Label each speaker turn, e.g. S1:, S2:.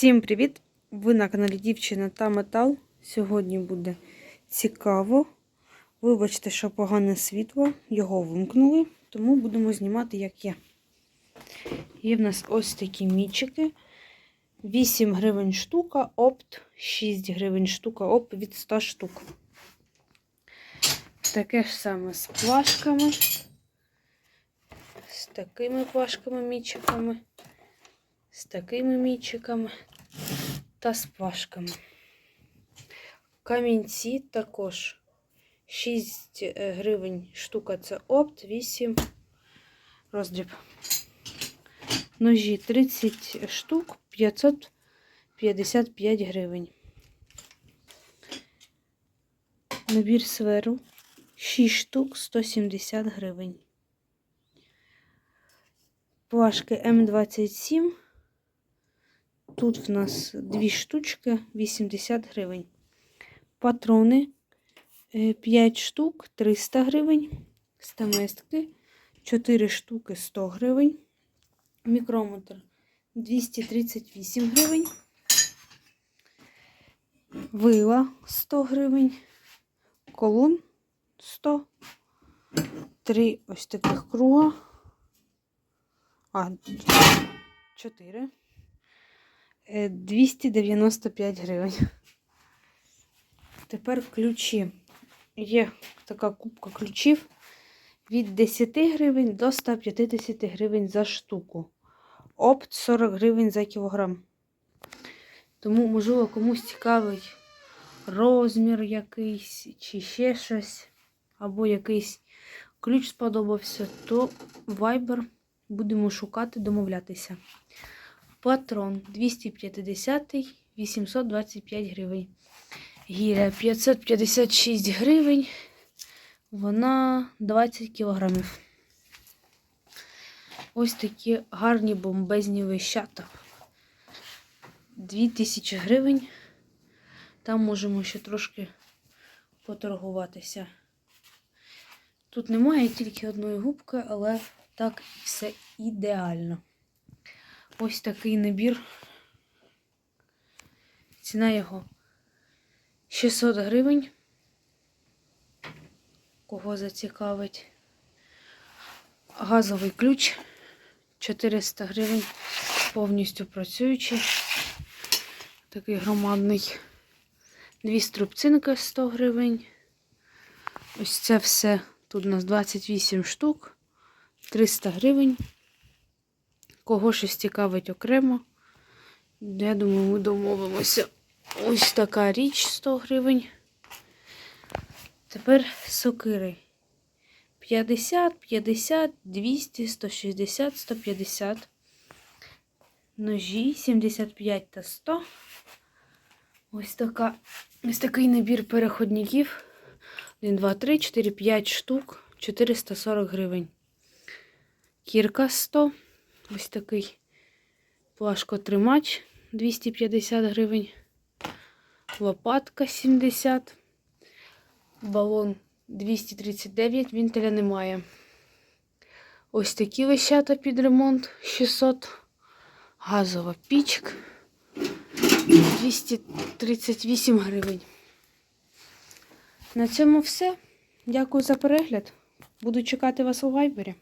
S1: Всім привіт! Ви на каналі Дівчина та Метал. Сьогодні буде цікаво. Вибачте, що погане світло, його вимкнули, тому будемо знімати, як є. Є в нас ось такі мічики. 8 гривень штука, опт, 6 гривень штука, опт від 100 штук. Таке ж саме з плашками. З такими плашками, мічиками з такими мічиками та з плашками. Камінці також 6 гривень штука це опт, 8 роздріб. Ножі 30 штук 555 гривень. Набір сверу 6 штук 170 гривень. Плашки М27 Тут в нас дві штучки 80 гривень. Патрони 5 штук 300 гривень. Стаместки 4 штуки 100 гривень. Мікрометр 238 гривень. Вила 100 гривень. Колун 100. Три ось таких круга. А, 4. 295 гривень. Тепер ключі. Є така кубка ключів від 10 гривень до 150 гривень за штуку. Опт 40 гривень за кілограм. Тому, можливо, комусь цікавий розмір якийсь, чи ще щось, або якийсь ключ сподобався, то Viber будемо шукати, домовлятися. Патрон 250 825 гривень. Гіря 556 гривень. Вона 20 кілограмів. Ось такі гарні бомбезні вищата. 2000 гривень. Там можемо ще трошки поторгуватися. Тут немає тільки одної губки, але так все ідеально. Ось такий набір. Ціна його 600 гривень. Кого зацікавить. Газовий ключ 400 гривень, повністю працюючий. Такий громадний. Дві струбцинки 100 гривень. Ось це все. Тут у нас 28 штук, 300 гривень. Кого щось цікавить окремо. Я думаю, ми домовимося. Ось така річ 100 гривень. Тепер сокири. 50, 50, 200, 160, 150. Ножі 75 та 100. Ось така, ось такий набір переходників. 1, 2, 3, 4, 5 штук. 440 гривень. Кірка 100. Ось такий плашкотримач 250 гривень. Лопатка 70. Балон 239, вінтеля немає. Ось такі вищата під ремонт 600. Газова пічка 238 гривень. На цьому все. Дякую за перегляд. Буду чекати вас у вайбері.